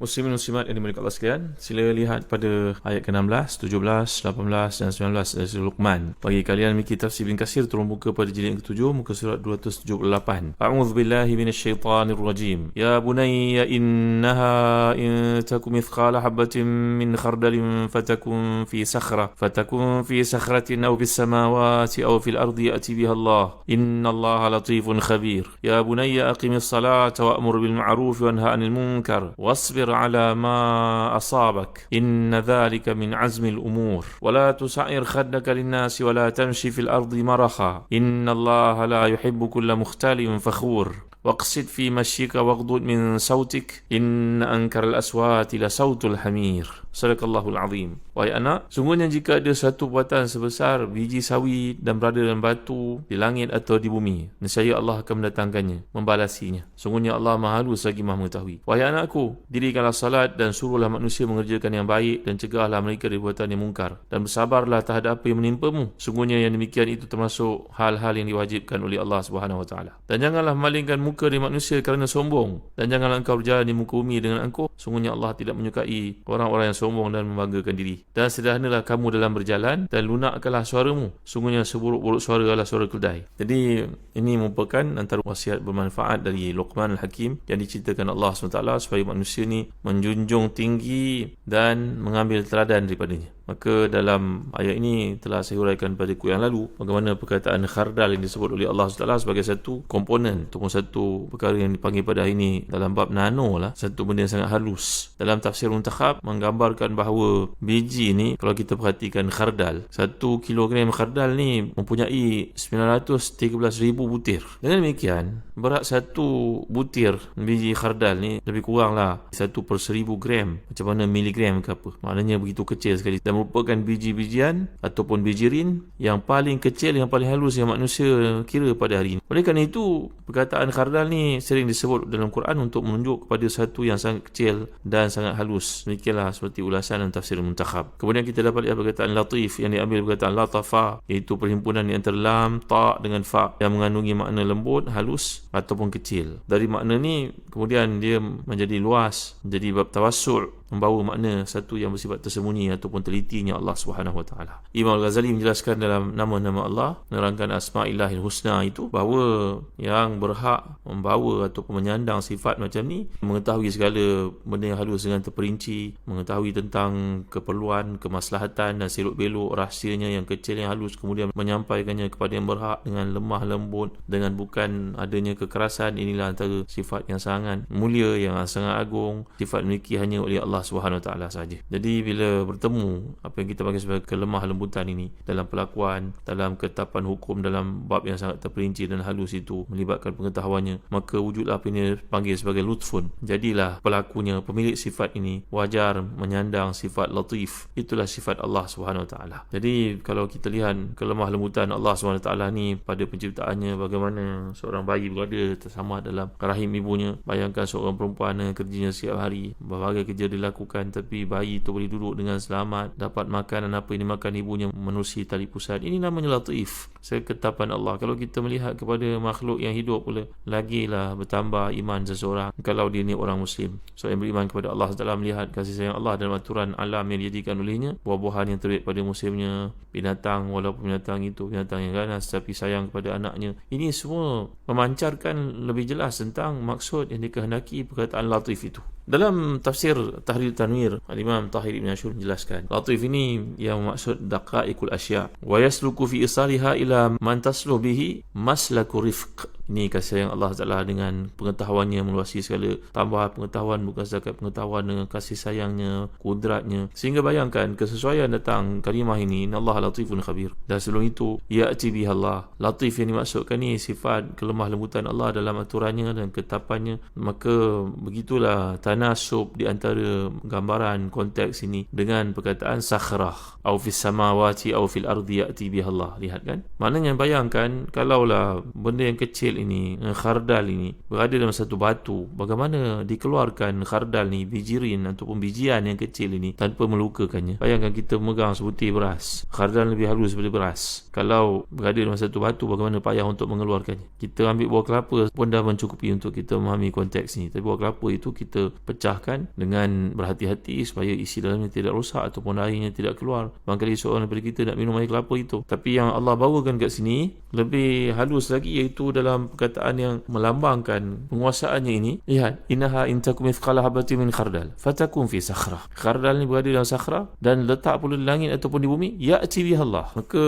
Muslimin muslimat yang dimiliki Allah sekalian Sila lihat pada ayat ke-16, 17, 18 dan 19 dari surah Luqman. Bagi kalian memiliki tafsir bin Kasir Turun muka pada jilid yang ke-7 Muka surat 278 A'udhu billahi minasyaitanir rajim Ya bunayya innaha in takum ithqala habbatin min khardalin Fatakun fi sakhra Fatakun fi sakhratin Au fis samawati Au fil ardi Ya'ti biha Allah. Inna Allah latifun khabir. Ya bunayya aqimis salata Wa'mur bil ma'ruf Wa anha anil munkar. Wasbir على ما أصابك. إن ذلك من عزم الأمور. ولا تسعر خدك للناس ولا تمشي في الأرض مرخا. إن الله لا يحب كل مختال فخور. waqsid fi mashyika waghdud min sautik in ankar al-aswat ila sautul hamir sallallahu alazim wa ana sungguhnya jika ada satu buatan sebesar biji sawi dan berada dalam batu di langit atau di bumi nescaya Allah akan mendatangkannya membalasinya. Sungguhnya Allah Maha Halus lagi Maha Mengetahui. Wahai anakku dirikanlah salat dan suruhlah manusia mengerjakan yang baik dan cegahlah mereka dari buatan yang mungkar. Dan bersabarlah terhadap apa yang menimpamu. Sungguhnya yang demikian itu termasuk hal-hal yang diwajibkan oleh Allah Subhanahu wa taala. Dan janganlah memalingkan muka dari manusia kerana sombong. Dan janganlah engkau berjalan di muka bumi dengan angkuh. Sungguhnya Allah tidak menyukai orang-orang yang sombong dan membanggakan diri. Dan sederhanalah kamu dalam berjalan dan lunakkanlah suaramu. Sungguhnya seburuk-buruk suara adalah suara keldai jadi ini merupakan antara wasiat bermanfaat dari Luqman Al-Hakim yang diceritakan Allah SWT supaya manusia ni menjunjung tinggi dan mengambil teladan daripadanya Maka dalam ayat ini telah saya huraikan pada kuih yang lalu bagaimana perkataan khardal yang disebut oleh Allah SWT sebagai satu komponen ataupun satu perkara yang dipanggil pada hari ini dalam bab nano lah satu benda yang sangat halus. Dalam tafsir muntakhab menggambarkan bahawa biji ni kalau kita perhatikan khardal satu kilogram khardal ni mempunyai 913 ribu butir. Dengan demikian berat satu butir biji khardal ni lebih kurang lah satu per seribu gram macam mana miligram ke apa. Maknanya begitu kecil sekali dan merupakan biji-bijian ataupun bijirin yang paling kecil yang paling halus yang manusia kira pada hari ini. Oleh kerana itu, perkataan khardal ni sering disebut dalam Quran untuk menunjuk kepada satu yang sangat kecil dan sangat halus. Demikianlah seperti ulasan dan tafsir muntakhab. Kemudian kita dapat lihat perkataan latif yang diambil perkataan latafa iaitu perhimpunan di antara lam, ta dengan fa yang mengandungi makna lembut, halus ataupun kecil. Dari makna ni kemudian dia menjadi luas, menjadi bab tawassul membawa makna satu yang bersifat tersembunyi ataupun telitinya Allah Subhanahu Wa Taala. Imam Al-Ghazali menjelaskan dalam nama-nama Allah, menerangkan Asma'illahil Husna itu bahawa yang berhak membawa ataupun menyandang sifat macam ni mengetahui segala benda yang halus dengan terperinci, mengetahui tentang keperluan, kemaslahatan dan selok belok rahsianya yang kecil yang halus kemudian menyampaikannya kepada yang berhak dengan lemah lembut dengan bukan adanya kekerasan inilah antara sifat yang sangat mulia yang sangat agung sifat memiliki hanya oleh Allah Allah Subhanahu Taala saja. Jadi bila bertemu apa yang kita panggil sebagai kelemah lembutan ini dalam pelakuan, dalam ketetapan hukum dalam bab yang sangat terperinci dan halus itu melibatkan pengetahuannya, maka wujudlah apa yang panggil sebagai lutfun. Jadilah pelakunya pemilik sifat ini wajar menyandang sifat latif. Itulah sifat Allah Subhanahu Taala. Jadi kalau kita lihat kelemah lembutan Allah Subhanahu Taala ni pada penciptaannya bagaimana seorang bayi berada tersama dalam rahim ibunya. Bayangkan seorang perempuan kerjanya setiap hari berbagai kerja dilakukan dilakukan tapi bayi itu boleh duduk dengan selamat dapat makan dan apa yang dimakan ibunya menerusi tali pusat. Ini namanya latif seketapan Allah. Kalau kita melihat kepada makhluk yang hidup pula lagilah bertambah iman seseorang kalau dia ni orang muslim. So yang beriman kepada Allah setelah melihat kasih sayang Allah dalam aturan alam yang dijadikan olehnya buah-buahan yang terbit pada musimnya binatang walaupun binatang itu binatang yang ganas tapi sayang kepada anaknya. Ini semua memancarkan lebih jelas tentang maksud yang dikehendaki perkataan latif itu. Dalam tafsir Tahrir Tanwir, Al-Imam Tahir Ibn Ashur menjelaskan, Latif ini yang maksud daqa'iqul asya' wa yasluku fi isaliha ila man taslu bihi maslaku rifq Ini kasih sayang Allah Taala dengan pengetahuannya meluasi segala tambah pengetahuan bukan setakat pengetahuan dengan kasih sayangnya, kudratnya. Sehingga bayangkan kesesuaian datang kalimah ini Allah latifun khabir. Dan sebelum itu ya'ti biha Allah. Latif yang dimaksudkan ni sifat kelemah lembutan Allah dalam aturannya dan ketapannya. Maka begitulah tanasub di antara gambaran konteks ini dengan perkataan sakhrah au fis samawati au fil ardi ya'ti biha Allah. Lihat kan? Maknanya bayangkan kalaulah benda yang kecil ini, khardal ini berada dalam satu batu, bagaimana dikeluarkan khardal ni bijirin ataupun bijian yang kecil ini tanpa melukakannya. Bayangkan kita megang sebutir beras. Khardal lebih halus daripada beras. Kalau berada dalam satu batu, bagaimana payah untuk mengeluarkannya? Kita ambil buah kelapa pun dah mencukupi untuk kita memahami konteks ini. Tapi buah kelapa itu kita pecahkan dengan berhati-hati supaya isi dalamnya tidak rosak ataupun airnya tidak keluar. Bangkali seorang daripada kita nak minum air kelapa itu. Tapi yang Allah bawakan kat sini lebih halus lagi iaitu dalam perkataan yang melambangkan penguasaannya ini lihat innaha intakum mithqala habatin min khardal fatakum fi sakhrah. Khardal ni berada dalam sakhrah dan letak pula di langit ataupun di bumi ya'ti biha Allah. Maka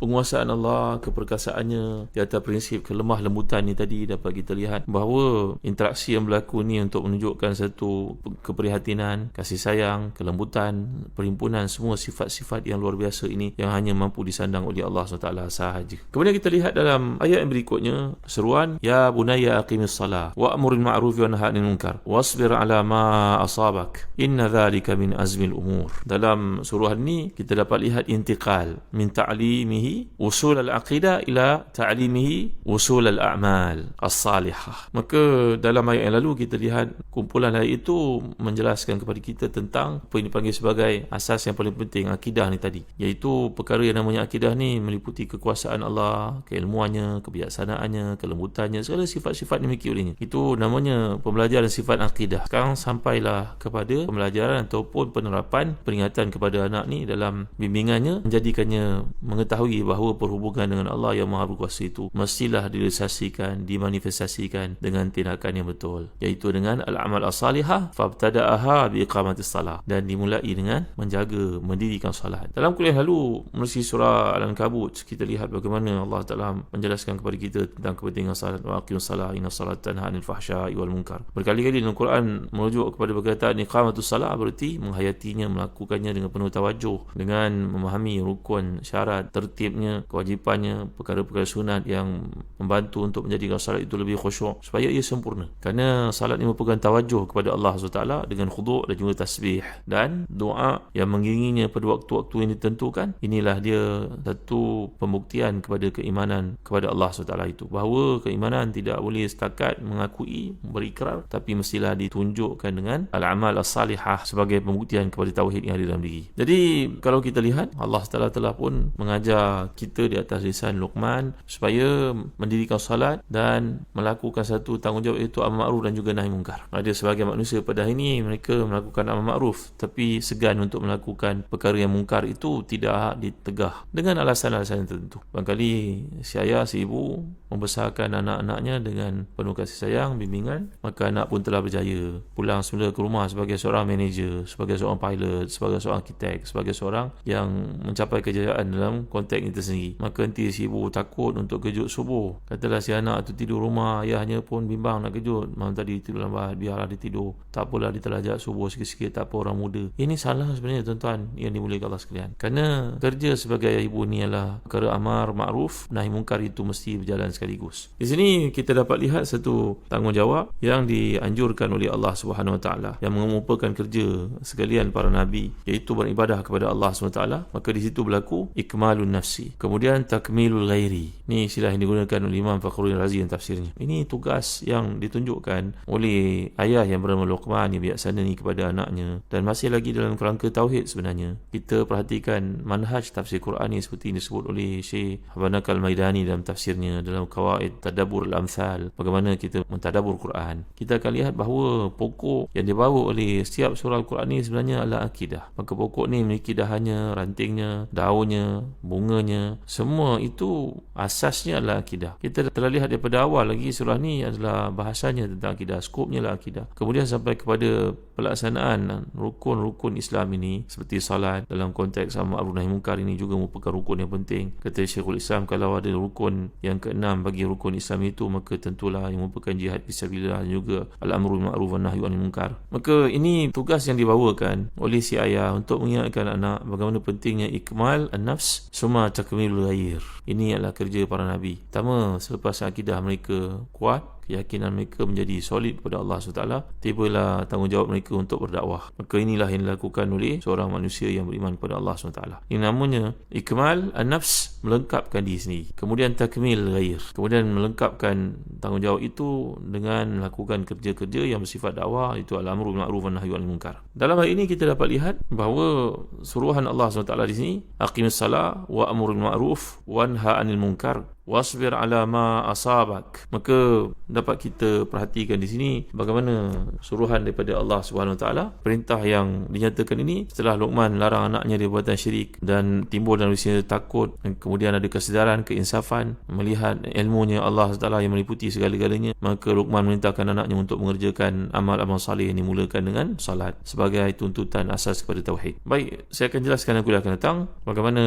penguasaan Allah keperkasaannya di atas prinsip kelemah lembutan ni tadi dapat kita lihat bahawa interaksi yang berlaku ni untuk menunjukkan satu keprihatinan kasih sayang kelembutan perhimpunan semua sifat-sifat yang luar biasa ini yang hanya mampu disandang oleh Allah SWT sahaja. Kemudian kita lihat dalam ayat yang berikutnya seruan ya bunayya aqimis salah wa'mur bil ma'ruf wa nahy munkar wasbir 'ala ma asabak inna dhalika min azmil umur. Dalam suruhan ni kita dapat lihat intiqal min ta'limihi usul al-aqidah ila ta'limihi usul al-a'mal as-salihah. Maka dalam ayat yang lalu kita lihat kumpulan ayat itu menjelaskan kepada kita tentang apa yang dipanggil sebagai asas yang paling penting akidah ni tadi. Iaitu perkara yang namanya akidah ni meliputi kekuasaan Allah keilmuannya kebijaksanaannya kelembutannya segala sifat-sifat dimiliki olehnya. Itu namanya pembelajaran sifat akidah. Sekarang sampailah kepada pembelajaran ataupun penerapan peringatan kepada anak ni dalam bimbingannya menjadikannya mengetahui bahawa perhubungan dengan Allah yang maha berkuasa itu mestilah direalisasikan dimanifestasikan dengan tindakan yang betul iaitu dengan al-amal as-salihah fabtada'aha biiqamatis salah dan dimulai dengan menjaga mendirikan salat dalam kuliah lalu melalui surah al-ankabut kita lihat bagaimana Allah Taala menjelaskan kepada kita tentang kepentingan salat wa aqimus salat inna salat tanha 'anil fahsya'i wal munkar. Berkali-kali dalam Quran merujuk kepada perkataan iqamatus salat berarti menghayatinya melakukannya dengan penuh tawajuh dengan memahami rukun syarat tertibnya kewajipannya perkara-perkara sunat yang membantu untuk menjadikan salat itu lebih khusyuk supaya ia sempurna. Kerana salat ini merupakan tawajuh kepada Allah SWT dengan khudu' dan juga tasbih. Dan doa yang mengiringinya pada waktu-waktu yang ditentukan inilah dia satu pembuktian kepada keimanan kepada Allah SWT itu. Bahawa keimanan tidak boleh setakat mengakui berikrar tapi mestilah ditunjukkan dengan al-amal as-salihah sebagai pembuktian kepada tauhid yang ada dalam diri. Jadi kalau kita lihat Allah SWT telah pun mengajar kita di atas lisan Luqman supaya mendirikan salat dan melakukan satu tanggungjawab itu amal ma'ruf dan juga nahi mungkar. Ada sebagai manusia pada hari ini mereka melakukan amal ma'ruf tapi segan untuk melakukan perkara yang mungkar itu tidak ditegah dengan alasan-alasan tertentu. Barangkali si ayah si ibu membesarkan anak-anaknya dengan penuh kasih sayang bimbingan maka anak pun telah berjaya. Pulang semula ke rumah sebagai seorang manager sebagai seorang pilot sebagai seorang arkitek sebagai seorang yang mencapai kejayaan dalam konteks itu sendiri maka nanti si ibu takut untuk kejut subuh. Katalah si anak tu tidur rumah ayahnya pun bimbang nak kejut. Malam tadi tidur lambat biarlah dia tidur. Tak apalah dia terlajak subuh sikit-sikit tak apa orang muda. Ini salah sebenarnya tuan-tuan yang dimuliakan Allah sekalian. Kerana kerja sebagai ibu ni adalah perkara amar ma'ruf nahi mungkar itu mesti berjalan sekaligus di sini kita dapat lihat satu tanggungjawab yang dianjurkan oleh Allah Subhanahu Wa Taala yang mengumpulkan kerja sekalian para nabi iaitu beribadah kepada Allah Subhanahu Wa Taala. Maka di situ berlaku ikmalun nafsi kemudian takmilul ghairi ni istilah yang digunakan oleh Imam Fakhruddin Razi dalam tafsirnya. Ini tugas yang ditunjukkan oleh ayah yang bernama Luqman yang bijaksana ni kepada anaknya. Dan masih lagi dalam kerangka tauhid sebenarnya. Kita perhatikan manhaj tafsir Quran ni seperti ini disebut oleh Syekh Habanakal Maidani dalam tafsirnya dalam kawaid tadabbur al-amthal bagaimana kita mentadabbur Quran. Kita akan lihat bahawa pokok yang dibawa oleh setiap surah Al-Quran ni sebenarnya adalah akidah. Maka pokok ni memiliki dahannya rantingnya daunnya bunganya. Semua itu asasnya adalah akidah. Kita telah lihat daripada awal lagi surah ni adalah bahasanya tentang akidah. Skopnya adalah akidah. Kemudian sampai kepada pelaksanaan rukun-rukun Islam ini seperti salat dalam konteks ma'ruf nahi munkar ini juga merupakan rukun yang penting. Kata Syekhul Islam kalau ada rukun yang keenam bagi rukun Islam itu maka tentulah yang merupakan jihad fisabilillah juga al-amru bil ma'ruf wan nahyi anil munkar. Maka ini tugas yang dibawakan oleh si ayah untuk mengingatkan anak bagaimana pentingnya ikmal an-nafs summa takmilul ghair. Ini adalah kerja para nabi. Pertama selepas akidah mereka kuat keyakinan mereka menjadi solid kepada Allah SWT tibalah tanggungjawab mereka untuk berdakwah. Maka inilah yang dilakukan oleh seorang manusia yang beriman kepada Allah SWT ini namanya ikmal an-nafs melengkapkan diri sendiri. Kemudian takmil ghair. Kemudian melengkapkan tanggungjawab itu dengan melakukan kerja-kerja yang bersifat dakwah itu al-amru bil ma'ruf wan nahyi anil munkar. Dalam hal ini kita dapat lihat bahawa suruhan Allah SWT di sini aqimus salah wa amrul ma'ruf wanha anil munkar wasbir ala ma asabak. Maka dapat kita perhatikan di sini bagaimana suruhan daripada Allah Subhanahu Wa Taala. Perintah yang dinyatakan ini setelah Luqman larang anaknya dari perbuatan syirik dan timbul dalam usia takut dan kemudian ada kesedaran keinsafan melihat ilmunya Allah Taala yang meliputi segala-galanya maka Luqman memerintahkan anaknya untuk mengerjakan amal-amal saleh yang dimulakan dengan salat sebagai tuntutan asas kepada tauhid. Baik saya akan jelaskan kuliah akan datang bagaimana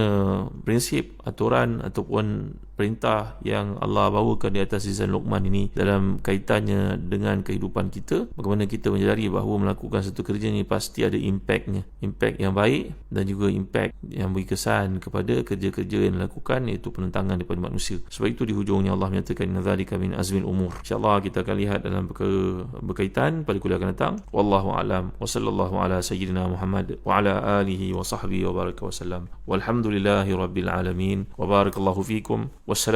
prinsip aturan ataupun perintah yang Allah bawakan di atas lisan Luqman ini dalam kaitannya dengan kehidupan kita. Bagaimana kita menyadari bahawa melakukan satu kerja ini pasti ada impactnya. Impact yang baik dan juga impact yang beri kesan kepada kerja-kerja yang dilakukan iaitu penentangan daripada manusia. Sebab itu di hujungnya Allah menyatakan nadzalika min azmin umur. Insyaallah kita akan lihat dalam berkaitan pada kuliah akan datang. Wallahu alam. Wa sallallahu ala sayyidina Muhammad wa ala alihi wa sahbihi wa baraka wa sallam. Walhamdulillahi rabbil alamin. Wa barakallahu fikum